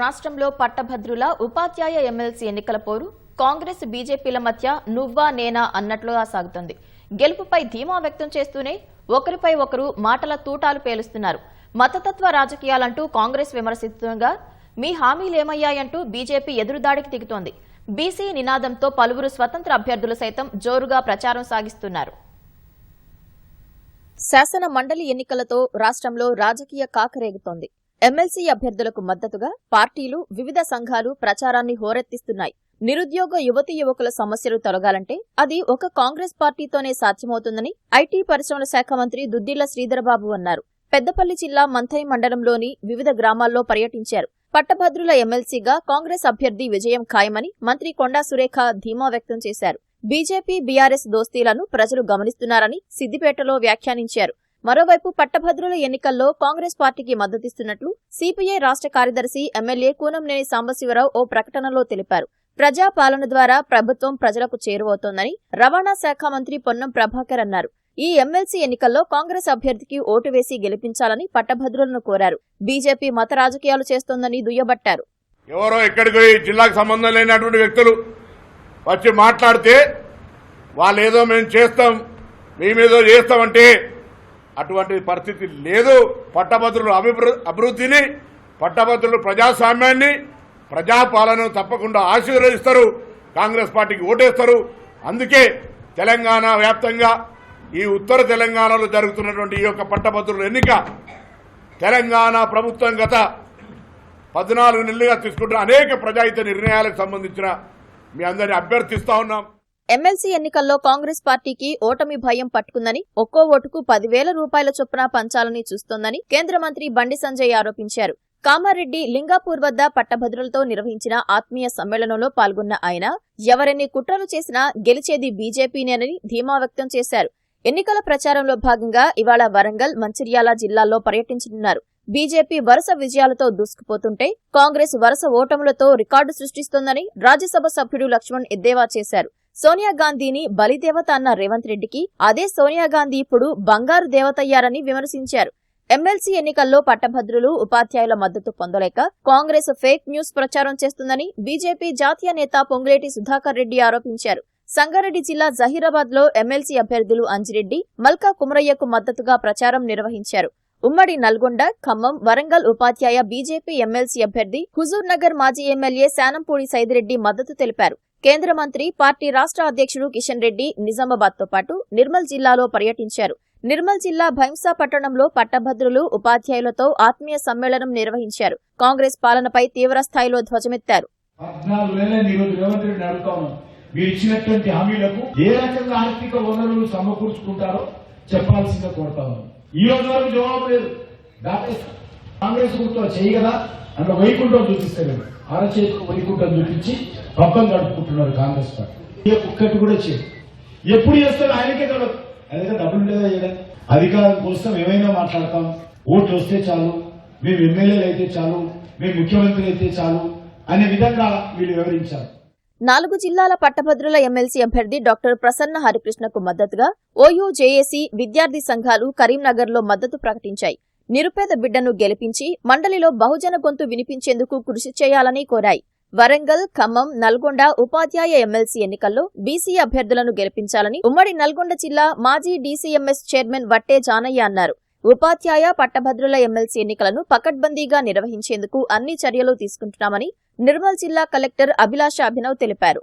రాష్ట్రంలో పట్టభద్రుల ఉపాధ్యాయ ఎమ్మెల్సీ ఎన్నికల పోరు కాంగ్రెస్ బీజేపీల మధ్య నువ్వా నేనా అన్నట్లుగా సాగుతోంది. గెలుపుపై ధీమా వ్యక్తం చేస్తూనే ఒకరిపై ఒకరు మాటల తూటాలు పేలుస్తున్నారు. మతతత్వ రాజకీయాలంటూ కాంగ్రెస్ విమర్శిస్తుండగా మీ హామీలేమయ్యాయంటూ బీజేపీ ఎదురుదాడికి దిగుతోంది. బీసీ నినాదంతో పలువురు స్వతంత్ర అభ్యర్థులు సైతం జోరుగా ప్రచారం సాగిస్తున్నారు. శాసన మండలి ఎన్నికలతో రాష్ట్రంలో రాజకీయ కాకరేగుతోంది. ఎమ్మెల్సీ అభ్యర్థులకు మద్దతుగా పార్టీలు వివిధ సంఘాలు ప్రచారాన్ని హోరెత్తిస్తున్నాయి. నిరుద్యోగ యువతి యువకుల సమస్యలు తొలగాలంటే అది ఒక కాంగ్రెస్ పార్టీతోనే సాధ్యమవుతుందని ఐటీ పరిశ్రమల శాఖ మంత్రి దుద్దిళ్ళ శ్రీధరబాబు అన్నారు. పెద్దపల్లి జిల్లా మంథై మండలంలోని వివిధ గ్రామాల్లో పర్యటించారు. పట్టభద్రుల ఎమ్మెల్సీగా కాంగ్రెస్ అభ్యర్థి విజయం ఖాయమని మంత్రి కొండా సురేఖ ధీమా వ్యక్తం చేశారు. బీజేపీ బీఆర్ఎస్ దోస్తీలను ప్రజలు గమనిస్తున్నారని సిద్దిపేటలో వ్యాఖ్యానించారు. మరోవైపు పట్టభద్రుల ఎన్నికల్లో కాంగ్రెస్ పార్టీకి మద్దతిస్తున్నట్లు సిపిఐ రాష్ట్ర కార్యదర్శి ఎమ్మెల్యే కూనంనేని సాంబశివరావు ఓ ప్రకటనలో తెలిపారు. ప్రజా పాలన ద్వారా ప్రభుత్వం ప్రజలకు చేరువవుతోందని రవాణా శాఖ మంత్రి పొన్నం ప్రభాకర్ అన్నారు. ఈ ఎమ్మెల్సీ ఎన్నికల్లో కాంగ్రెస్ అభ్యర్థికి ఓటు వేసి గెలిపించాలని పట్టభద్రులను కోరారు. బీజేపీ మత రాజకీయాలు చేస్తోందని దుయ్యబట్టారు. ఎవరో ఎక్కడికి జిల్లాకు సంబంధం లేనటువంటి వ్యక్తులు వచ్చి మాట్లాడితే వాళ్ళు ఏదో మేము చేస్తాం మేమేదో చేస్తామంటే అటువంటి పరిస్థితి లేదు. పట్టభద్రుల అభివృద్ధిని పట్టభద్రులు ప్రజాస్వామ్యాన్ని ప్రజాపాలనను తప్పకుండా ఆశీర్వదిస్తారు. కాంగ్రెస్ పార్టీకి ఓటేస్తారు. అందుకే తెలంగాణ వ్యాప్తంగా ఈ ఉత్తర తెలంగాణలో జరుగుతున్నటువంటి ఈ యొక్క పట్టభద్రుల ఎన్నిక తెలంగాణ ప్రభుత్వం గత పద్నాలుగు నెలలుగా తీసుకుంటున్న అనేక ప్రజాహిత నిర్ణయాలకు సంబంధించిన మీ అందరిని అభ్యర్థిస్తా ఉన్నాం. ఎమ్మెల్సీ ఎన్నికల్లో కాంగ్రెస్ పార్టీకి ఓటమి భయం పట్టుకుందని ఒక్కో ఓటుకు పదివేల రూపాయల చొప్పున పంచాలని చూస్తోందని కేంద్ర మంత్రి బండి సంజయ్ ఆరోపించారు. కామారెడ్డి లింగాపూర్ వద్ద పట్టభద్రులతో నిర్వహించిన ఆత్మీయ సమ్మేళనంలో పాల్గొన్న ఆయన ఎవరెన్ని కుట్రలు చేసినా గెలిచేది బీజేపీనేనని ధీమా వ్యక్తం చేశారు. ఎన్నికల ప్రచారంలో భాగంగా ఇవాళ వరంగల్ మంచిర్యాల జిల్లాల్లో పర్యటించనున్నారు. బీజేపీ వరుస విజయాలతో దూసుకుపోతుంటే కాంగ్రెస్ వరుస ఓటములతో రికార్డు సృష్టిస్తోందని రాజ్యసభ సభ్యుడు లక్ష్మణ్ ఎద్దేవా చేశారు. సోనియా గాంధీని బలిదేవత అన్న రేవంత్ రెడ్డికి అదే సోనియా గాంధీ ఇప్పుడు బంగారు దేవతయ్యారని విమర్శించారు. ఎమ్మెల్సీ ఎన్నికల్లో పట్టభద్రులు ఉపాధ్యాయుల మద్దతు పొందలేక కాంగ్రెస్ ఫేక్ న్యూస్ ప్రచారం చేస్తుందని బీజేపీ జాతీయ నేత పొంగిరెడ్డి సుధాకర్ రెడ్డి ఆరోపించారు. సంగారెడ్డి జిల్లా జహీరాబాద్లో ఎమ్మెల్సీ అభ్యర్థులు అంజిరెడ్డి మల్కా కుమరయ్యకు మద్దతుగా ప్రచారం నిర్వహించారు. ఉమ్మడి నల్గొండ ఖమ్మం వరంగల్ ఉపాధ్యాయ బీజేపీ ఎమ్మెల్సీ అభ్యర్థి హుజూర్ నగర్ మాజీ ఎమ్మెల్యే శానంపూడి సైదిరెడ్డి మద్దతు తెలిపారు. కేంద్ర మంత్రి పార్టీ రాష్ట్ర అధ్యక్షుడు కిషన్ రెడ్డి నిజామాబాద్తో పాటు నిర్మల్ జిల్లాలో పర్యటించారు. నిర్మల్ జిల్లా భైంసా పట్టణంలో పట్టభద్రులు ఉపాధ్యాయులతో ఆత్మీయ సమ్మేళనం నిర్వహించారు. కాంగ్రెస్ పాలనపై తీవ్ర స్థాయిలో ధ్వజమెత్తారు. మీరు ఇచ్చినటువంటి హామీలకు ఏ రకంగా ఆర్థిక వనరులు సమకూర్చుకుంటారో ఈ రోజు వరకు జవాబు లేదు. కాంగ్రెస్ గుర్తు చేయి అంటే వైకుంఠం చూపిస్తారు అరచేతికి వైకుంఠం చూపించి పబ్బం గడుపుకుంటున్నారు కాంగ్రెస్ పార్టీ. ఒక్కటి కూడా చేయదు ఎప్పుడు చేస్తారు ఆయనకే గడదు అదే డబ్బులు లేదా? చేయడం అధికారం కోసం ఏమైనా మాట్లాడతాం. ఓట్లు వస్తే చాలు. మేము ఎమ్మెల్యేలు అయితే చాలు. మేము ముఖ్యమంత్రి అయితే చాలు అనే విధంగా వీళ్ళు వివరించారు. నాలుగు జిల్లాల పట్టభద్రుల ఎమ్మెల్సీ అభ్యర్థి డాక్టర్ ప్రసన్న హరికృష్ణకు మద్దతుగా ఓయూ జేఏసీ విద్యార్థి సంఘాలు కరీంనగర్లో మద్దతు ప్రకటించాయి. నిరుపేద బిడ్డను గెలిపించి మండలిలో బహుజన గొంతు వినిపించేందుకు కృషి చేయాలని కోరాయి. వరంగల్ ఖమ్మం నల్గొండ ఉపాధ్యాయ ఎమ్మెల్సీ ఎన్నికల్లో బీసీ అభ్యర్థులను గెలిపించాలని ఉమ్మడి నల్గొండ జిల్లా మాజీ డీసీఎంఎస్ చైర్మన్ వట్టే జానయ్య అన్నారు. ఉపాధ్యాయ పట్టభద్రుల ఎమ్మెల్సీ ఎన్నికలను పకడ్బందీగా నిర్వహించేందుకు అన్ని చర్యలు తీసుకుంటున్నామని నిర్మల్ జిల్లా కలెక్టర్ అభిలాష అభినవ్ తెలిపారు.